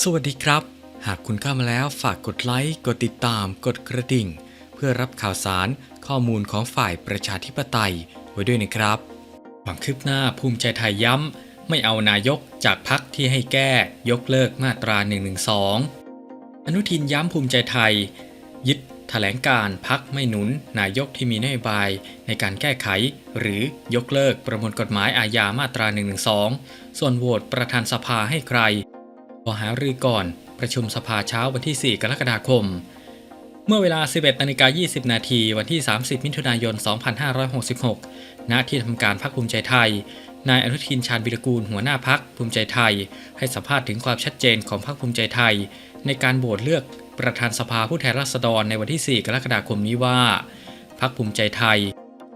สวัสดีครับ หากคุณเข้ามาแล้วฝากกดไลค์กดติดตาม กดกระดิ่ง เพื่อรับข่าวสารข้อมูลของฝ่ายประชาธิปไตยไว้ด้วยนะครับ ความคืบหน้าภูมิใจไทยย้ำ ไม่เอานายกจากพักที่ให้แก้ยกเลิกมาตรา 112 อนุทินย้ำภูมิใจไทย ยึดแถลงการพักไม่หนุน นายกที่มีนโยบายในการแก้ไข หรือยกเลิกประมวลกฎหมายอาญามาตรา 112 ส่วนโหวตประธานสภาให้ใคร ขอหารือก่อนประชุมสภาเช้าวันที่ 4 กรกฎาคม เมื่อเวลา 11นาฬิกา20 นาทีวันที่ 30 มิถุนายน 2566 ณ ที่ทำการพรรคภูมิใจไทย นายอนุทินชาญวิรกูลหัวหน้าพักภูมิใจไทย ให้สัมภาษณ์ถึงความชัดเจนของพรรคภูมิใจไทย ในการโหวตเลือกประธานสภาผู้แทนราษฎรในวันที่ 4 กรกฎาคมนี้ว่า พรรคภูมิใจไทย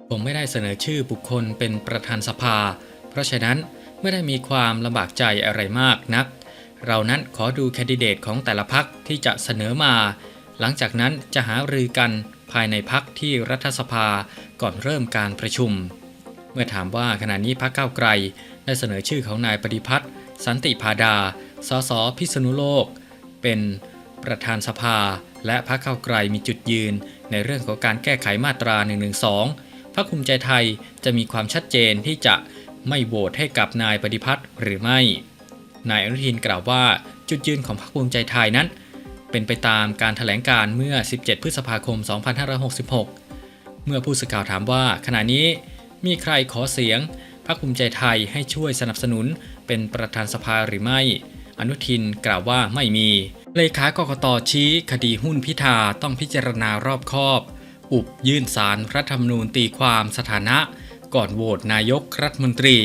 คงไม่ได้เสนอชื่อบุคคลเป็นประธานสภา เพราะฉะนั้นไม่ได้มีความลำบากใจอะไรมากนัก เรานั้นขอดูแคนดิเดตของแต่ละพักที่จะเสนอมา หลังจากนั้นจะหารือกันภายในพักที่รัฐสภาก่อนเริ่มการประชุม เมื่อถามว่าขณะนี้พักเก้าไกล ได้เสนอชื่อของนายปฏิพัฒน์สันติพาดา สสพิษณุโลก เป็นประธานสภา และพักเก้าไกลมีจุดยืน ในเรื่องของการแก้ไขมาตรา 112พักภูมิใจไทยจะมีความชัดเจนที่จะไม่โหวตให้กับนายปฏิพัฒน์หรือไม่ นายอนุทินกล่าวว่าจุดยืนของพรรคภูมิใจไทยนั้น เป็นไปตามการถแถลงการเมื่อ 17 พฤษภาคม 2566 เมื่อผู้สื่อข่าวถามว่า ขณะนี้มีใครขอเสียงพรรคภูมิใจไทยให้ช่วยสนับสนุนเป็นประธานสภาหรือไม่ อนุทินกล่าวว่าไม่มี เลขากกตชี้คดีหุ้นพิธาต้องพิจารณารอบคอบ อุบยื่นสารรัฐธรรมนูญตีความสถานะ ก่อนโหวตนายกรัฐมนตรี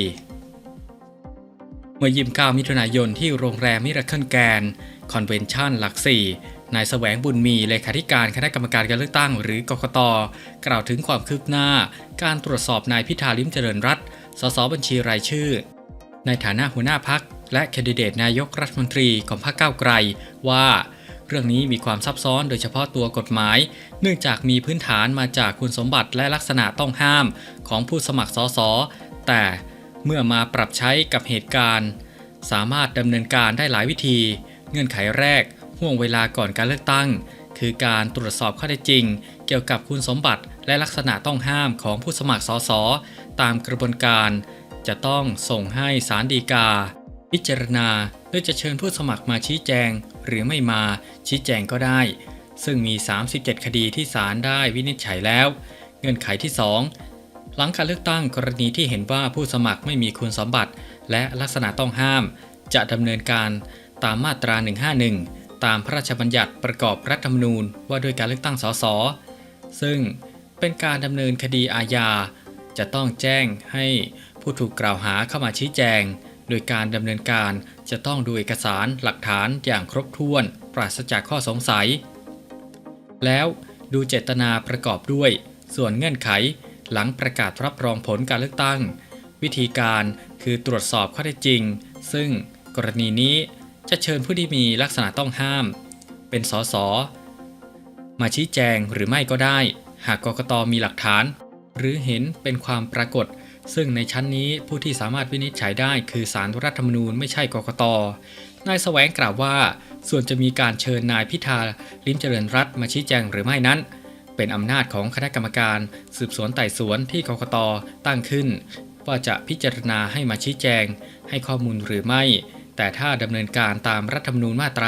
มื่อยิม9มิถุนายนที่โรงแรมมิราเคิลแกนคอนเวนชั่นหลัก 4 นายแสวงบุญมีเลขาธิการคณะกรรมการการเลือกตั้งหรือกกต กล่าวถึงความคืบหน้า การตรวจสอบนายพิธาลิมเจริญรัตสสบัญชีรายชื่อ ในฐานะหัวหน้าพักและแคนดิเดตนายกรัฐมนตรีของพรรคก้าวไกลว่าเรื่องนี้มีความซับซ้อนโดยเฉพาะตัวกฎหมาย เนื่องจากมีพื้นฐานมาจากคุณสมบัติและลักษณะต้องห้ามของผู้สมัครสสแต่ เมื่อมาปรับใช้กับเหตุการณ์ สามารถดำเนินการได้หลายวิธี เงื่อนไขแรกห่วงเวลาก่อนการเลือกตั้ง คือการตรวจสอบข้อเท็จจริง เกี่ยวกับคุณสมบัติและลักษณะต้องห้ามของผู้สมัครสสตามกระบวนการ จะต้องส่งให้ศาลฎีกา พิจารณาโดยจะเชิญผู้สมัครมาชี้แจง หรือไม่มาชี้แจงก็ได้ ซึ่งมี 37 คดีที่ศาลได้วินิจฉัยแล้ว เงื่อนไขที่ 2 หลังการเลือกตั้งกรณีที่เห็นว่าผู้สมัครไม่มีคุณสมบัติ และลักษณะต้องห้าม จะดำเนินการตามมาตรา 151 ตามพระราชบัญญัติประกอบรัฐธรรมนูญว่าด้วยการเลือกตั้งสส ซึ่งเป็นการดำเนินคดีอาญา จะต้องแจ้งให้ผู้ถูกกล่าวหาเข้ามาชี้แจง โดยการดำเนินการจะต้องดูเอกสารหลักฐานอย่างครบถ้วน ปราศจากข้อสงสัย แล้วดูเจตนาประกอบด้วย ส่วนเงื่อนไข หลังประกาศรับรองผลการเลือกตั้ง วิธีการคือตรวจสอบข้อเท็จจริง ซึ่งกรณีนี้จะเชิญผู้ที่มีลักษณะต้องห้าม เป็นสสมาชี้แจงหรือไม่ก็ได้ หากกกตมีหลักฐาน หรือเห็นเป็นความปรากฏ ซึ่งในชั้นนี้ผู้ที่สามารถวินิจฉัยได้คือสารรัฐธรรมนูญไม่ใช่กกตนายแสวงกล่าวว่า ส่วนจะมีการเชิญนายพิธาลิ้มเจริญรัตมาชี้แจงหรือไม่นั้น เป็นอำนาจของคณะกรรมการ สืบสวนไต่สวนที่กกตตั้งขึ้น ว่าจะพิจารณาให้มาชี้แจง ให้ข้อมูลหรือไม่ แต่ถ้าดำเนินการตามรัฐธรรมนูญมาตรา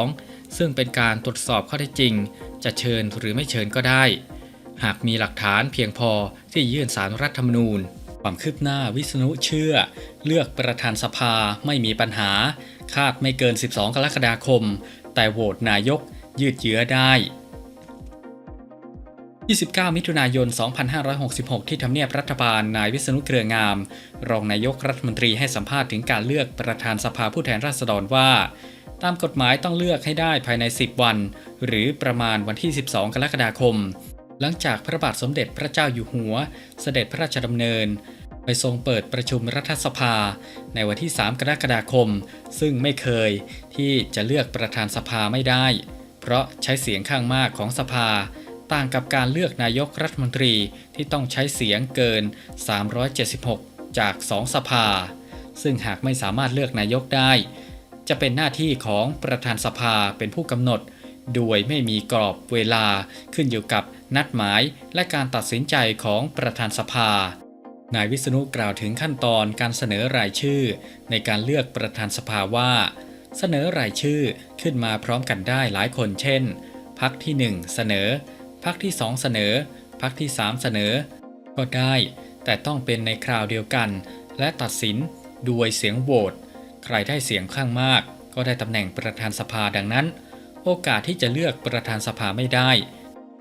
82 ซึ่งเป็นการตรวจสอบข้อเท็จจริง จะเชิญหรือไม่เชิญก็ได้ หากมีหลักฐานเพียงพอที่ยื่นสารรัฐธรรมนูญความคืบหน้าวิษณุเชื่อ เลือกประธานสภาไม่มีปัญหา คาดไม่เกิน 12 กรกฎาคม แต่โหวตนายกยืดเยื้อได้ 29 มิถุนายน 2566 ที่ทำเนียบรัฐบาล นายวิษณุเครืองาม รองนายกรัฐมนตรีให้สัมภาษณ์ถึงการเลือกประธานสภาผู้แทนราษฎรว่า ตามกฎหมายต้องเลือกให้ได้ภายใน 10 วัน หรือประมาณวันที่ 12 กรกฎาคม หลังจากพระบาทสมเด็จพระเจ้าอยู่หัว เสด็จพระราชดำเนิน ไปทรงเปิดประชุมรัฐสภา ในวันที่ 3 กรกฎาคม ซึ่งไม่เคยที่จะเลือกประธานสภาไม่ได้ เพราะใช้เสียงข้างมากของสภา ต่างกับการเลือกนายกรัฐมนตรีที่ต้องใช้เสียงเกิน 376 จาก 2 สภา ซึ่งหากไม่สามารถเลือกนายกได้ จะเป็นหน้าที่ของประธานสภาเป็นผู้กำหนด โดยไม่มีกรอบเวลาขึ้นอยู่กับนัดหมายและการตัดสินใจของประธานสภา นายวิษณุกล่าวถึงขั้นตอนการเสนอรายชื่อ ในการเลือกประธานสภาว่า เสนอรายชื่อขึ้นมาพร้อมกันได้หลายคนเช่นพักที่ 1 เสนอ พักที่ 2 เสนอ พักที่ 3 เสนอ ก็ได้ แต่ต้องเป็นในคราวเดียวกัน และตัดสินด้วยเสียงโหวตใครได้เสียงข้างมาก ก็ได้ตำแหน่งประธานสภาดังนั้น โอกาสที่จะเลือกประธานสภาไม่ได้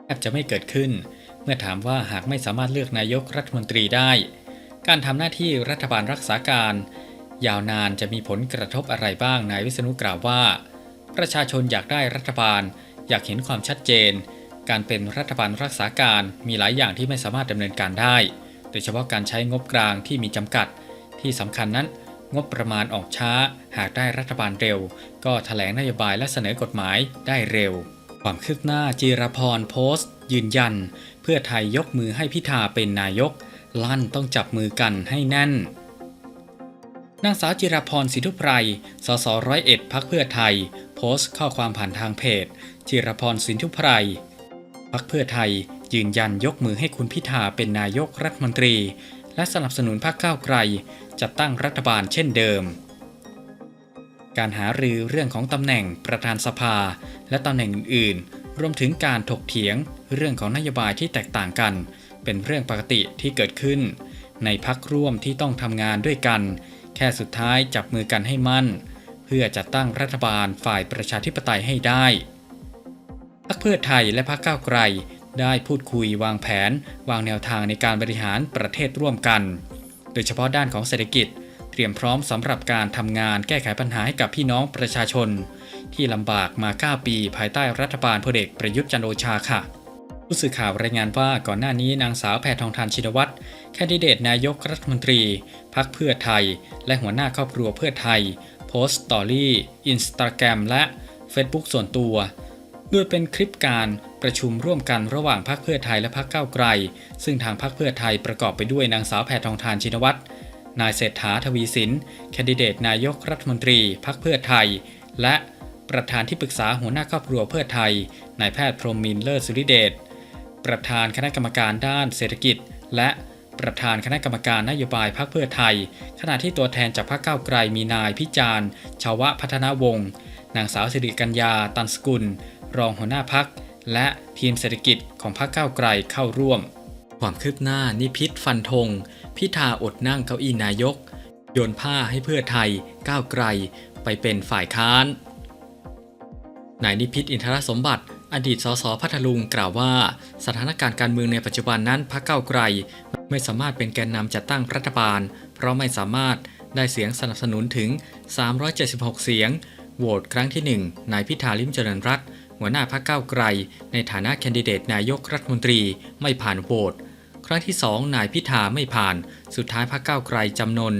แทบจะไม่เกิดขึ้น เมื่อถามว่าหากไม่สามารถเลือกนายกรัฐมนตรีได้ การทำหน้าที่รัฐบาลรักษาการ ยาวนานจะมีผลกระทบอะไรบ้างนายวิษณุกล่าวว่า ประชาชนอยากได้รัฐบาล อยากเห็นความชัดเจน การเป็นรัฐบาลรักษาการมีหลายอย่างที่ไม่สามารถดำเนินการได้ โดยเฉพาะการใช้งบกลางที่มีจำกัด ที่สำคัญนั้น งบประมาณออกช้า หากได้รัฐบาลเร็ว ก็ถแถลงนโยบายและเสนอกฎหมายได้เร็ว ความคืบหน้าจีรพรโพสต์ ยืนยัน เพื่อไทยยกมือให้พิธาเป็นนายก ลั่นต้องจับมือกันให้แน่นนางสาวจิรพรสิทธุไพร สสร้อยเอ็ดพักเพื่อไทย โพสต์ข้อความผ่านทางเพจ จิรพรสินธุไพร พักเพื่อไทยยืนยันยกมือให้คุณพิธาเป็นนายกรัฐมนตรี และสนับสนุนพรรคก้าวไกลจัดตั้งรัฐบาลเช่นเดิม การหารือเรื่องของตำแหน่งประธานสภา และตำแหน่งอื่นๆ รวมถึงการถกเถียงเรื่องของนโยบายที่แตกต่างกัน เป็นเรื่องปกติที่เกิดขึ้น ในพักร่วมที่ต้องทำงานด้วยกัน แค่สุดท้ายจับมือกันให้มั่น เพื่อจัดตั้งรัฐบาลฝ่ายประชาธิปไตยให้ได้ พรรคเพื่อไทยและพรรคก้าวไกล ได้พูดคุยวางแผน วางแนวทางในการบริหารประเทศร่วมกัน โดยเฉพาะด้านของเศรษฐกิจ เตรียมพร้อมสำหรับการทำงานแก้ไขปัญหาให้กับพี่น้องประชาชน ที่ลำบากมา 9 ปีภายใต้รัฐบาลพลเอกประยุทธ์จันโอชาค่ะผู้สื่อข่าวรายงานว่าก่อนหน้านี้นางสาวแพทองทานชินวัตรแคนดิเดตนายกรัฐมนตรี พักเพื่อไทย และหัวหน้าครอบครัวเพื่อไทย โพสต์สตอรี่อินสตาแกรมและ Facebook ส่วนตัว โดยเป็นคลิปการประชุมร่วมกันระหว่างพรรคเพื่อไทยและพรรคก้าวไกล ซึ่งทางพรรคเพื่อไทยประกอบไปด้วยนางสาวแพทองทานชินวัตร นายเศรษฐาทวีสิน แคนดิเดตนายกรัฐมนตรีพรรคเพื่อไทย และประธานที่ปรึกษาหัวหน้าครอบครัวเพื่อไทย นายแพทย์พรหมมินทร์เลิศสุริเดช ประธานคณะกรรมการด้านเศรษฐกิจ และประธานคณะกรรมการนโยบายพรรคเพื่อไทย ขณะที่ตัวแทนจากพรรคก้าวไกลมีนายพิจารณ์ชาวะพัฒนาวงศ์นางสาวสิริกัญญาตันสกุล รองหัวหน้าพัก และทีมเศรษฐกิจของพรรคก้าวไกลเข้าร่วม ความคืบหน้านิพิษฟันธงพิธาอดนั่งเก้าอี้นายก โยนผ้าให้เพื่อไทยก้าวไกลไปเป็นฝ่ายค้านนายนิพิษอินทรสมบัติ อดีตสสพัทลุงกล่าวว่า สถานการณ์การเมืองในปัจจุบันนั้นพรรคก้าวไกล ไม่สามารถเป็นแกนนำจัดตั้งรัฐบาล เพราะไม่สามารถได้เสียงสนับสนุนถึง 376 เสียง โหวตครั้งที่ 1 นายพิธาลิมเจริญรัตน์ หัวหน้าพรรคก้าวไกล ในฐานะแคนดิเดตนายกรัฐมนตรีไม่ผ่านโหวตครั้งที่ 2 นายพิธาไม่ผ่าน สุดท้ายพรรคก้าวไกลจำนน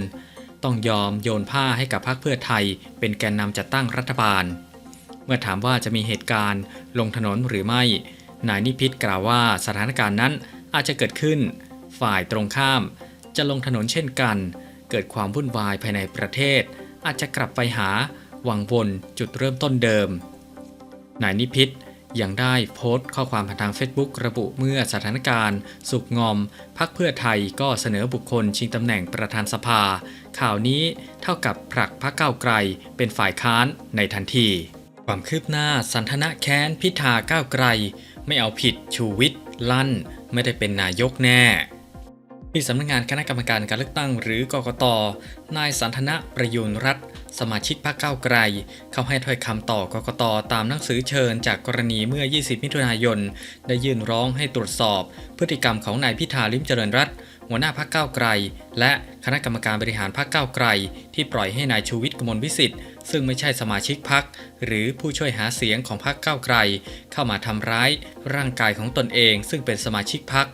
ต้องยอมโยนผ้าให้กับพรรคเพื่อไทย เป็นแกนนำจัดตั้งรัฐบาล เมื่อถามว่าจะมีเหตุการณ์ ลงถนนหรือไม่ นายนิพิษกล่าวว่าสถานการณ์นั้นอาจจะเกิดขึ้น ฝ่ายตรงข้าม จะลงถนนเช่นกัน เกิดความวุ่นวายภายในประเทศ อาจจะกลับไปหา วังวนจุดเริ่มต้นเดิม นายนิพิษยังได้โพสต์ข้อความผ่านทาง Facebook ระบุเมื่อสถานการณ์ สุกงอม พักเพื่อไทยก็เสนอบุคคลชิงตำแหน่งประธานสภา ข่าวนี้เท่ากับผลักพรรคก้าไกลเป็นฝ่ายค้านในทันที ความคืบหน้าสันทนะแค้นพิธาก้าวไกล ไม่เอาผิดชูวิทย์ลั่น ไม่ได้เป็นนายกแน่ ที่สำนักงานคณะกรรมการการเลือกตั้งหรือกกต นายสันทนะประยูรรัตน์สมาชิกพรรคก้าวไกล เข้าให้ถ้อยคำต่อกกตตามหนังสือเชิญจากกรณีเมื่อ 20 มิถุนายน ได้ยื่นร้องให้ตรวจสอบ พฤติกรรมของนายพิธาลิมเจริญรัตน์หัวหน้าพรรคก้าวไกล และคณะกรรมการบริหารพรรคก้าวไกล ที่ปล่อยให้นายชูวิทย์กมลวิสิทธิ์ซึ่งไม่ใช่สมาชิกพรรคหรือผู้ช่วยหาเสียงของพรรคก้าวไกล เข้ามาทำร้ายร่างกายของตนเอง ซึ่งเป็นสมาชิกพรรค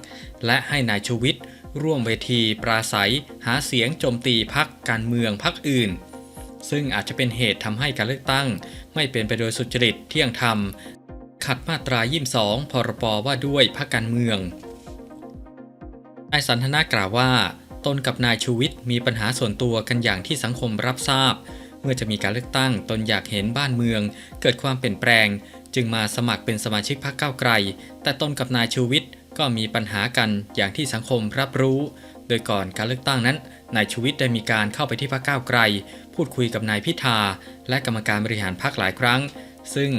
และให้นายชูวิทย์ ร่วมเวทีปราศัย หาเสียงโจมตีพรรคการเมืองพรรคอื่น ซึ่งอาจจะเป็นเหตุทำให้การเลือกตั้ง ไม่เป็นไปโดยสุจริตเที่ยงธรรม ขัดมาตรา 22 พรบว่าด้วยพรรคการเมืองนายสันทนากล่าวว่า ตนกับนายชูวิทย์มีปัญหาส่วนตัวกันอย่างที่สังคมรับทราบ เมื่อจะมีการเลือกตั้ง ตนอยากเห็นบ้านเมือง เกิดความเปลี่ยนแปลง จึงมาสมัครเป็นสมาชิกพรรคก้าวไกล แต่ตนกับนายชูวิทย์ ก็มีปัญหากันอย่างที่สังคมรับรู้ โดยก่อนการเลือกตั้งนั้นนายชูวิทย์ได้มีการเข้าไปที่พรรคก้าวไกล พูดคุยกับนายพิธา และกรรมการบริหารพรรคหลายครั้ง ซึ่ง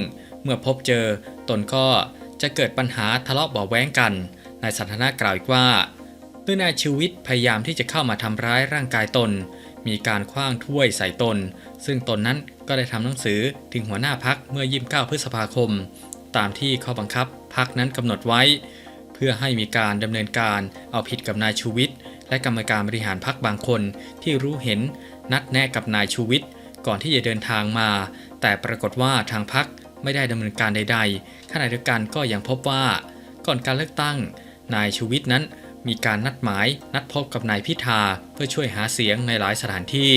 เมื่อพบเจอตนก็จะเกิดปัญหาทะเลาะเบาะแว้งกันนายสันทนากล่าวอีกว่าเมื่อนายชูวิทย์พยายามที่จะเข้ามาทำร้ายร่างกายตน มีการคว้างถ้วยใส่ตน ซึ่งตนนั้นก็ได้ทำหนังสือถึงหัวหน้าพักเมื่อ 29 พฤษภาคม ตามที่ข้อบังคับพักนั้นกำหนดไว้ พื่อให้มีการดำเนินการเอาผิดกับนายชูวิทย์และกรรมการบริหารพักบางคนที่รู้เห็นนัดแนะกับนายชูวิทย์ก่อนที่จะเดินทางมา แต่ปรากฏว่าทางพักไม่ได้ดำเนินการใด ๆ ขณะเดียวกันก็ยังพบว่า ก่อนการเลือกตั้ง นายชูวิทย์นั้นมีการนัดหมายนัดพบกับนายพิธาเพื่อช่วยหาเสียงในหลายสถานที่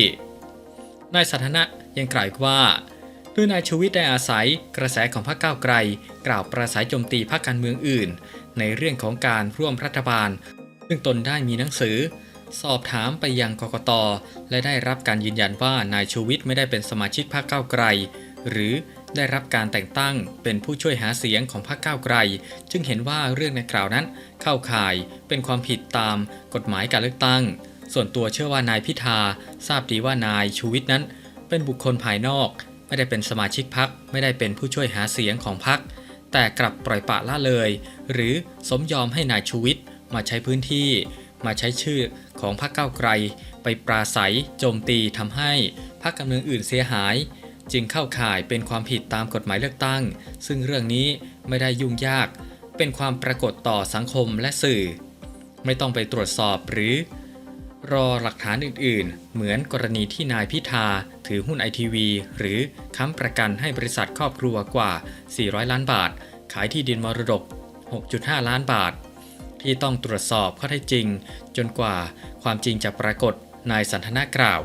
นายสันทนะยังกล่าวอีกว่า ดยนายชูวิทย์ได้อาศัยกระแสของพรรคก้าวไกล กล่าวประสัยโจมตีพรรคการเมืองอื่น ในเรื่องของการร่วมรัฐบาล ซึ่งตนได้มีหนังสือ สอบถามไปยังกกต และได้รับการยืนยันว่านายชูวิทย์ไม่ได้เป็นสมาชิกพรรคก้าวไกล หรือได้รับการแต่งตั้งเป็นผู้ช่วยหาเสียงของพรรคก้าวไกล จึงเห็นว่าเรื่องในกล่าวนั้นเข้าข่ายเป็นความผิดตามกฎหมายการเลือกตั้ง ส่วนตัวเชื่อว่านายพิธาทราบดีว่านายชูวิทย์นั้น เป็นบุคคลภายนอก ไม่ได้เป็นสมาชิกพรรคไม่ได้เป็นผู้ช่วยหาเสียงของพรรคแต่กลับปล่อยปละละเลย หรือสมยอมให้นายชูวิทย์มาใช้พื้นที่ มาใช้ชื่อของพรรคก้าวไกล ไปปราศัย โจมตีทำให้พรรคการเมืองอื่นเสียหาย จึงเข้าข่ายเป็นความผิดตามกฎหมายเลือกตั้ง ซึ่งเรื่องนี้ไม่ได้ยุ่งยาก เป็นความปรากฏต่อสังคมและสื่อ ไม่ต้องไปตรวจสอบหรือ รอหลักฐานอื่นๆ เหมือนกรณีที่นายพิธา ถือหุ้นไอทีวีหรือค้ำประกันให้บริษัทครอบครัวกว่า 400 ล้านบาท ขายที่ดินมรดก 6.5 ล้านบาท ที่ต้องตรวจสอบข้อเท็จจริง จนกว่าความจริงจะปรากฏนายสันทนากล่าว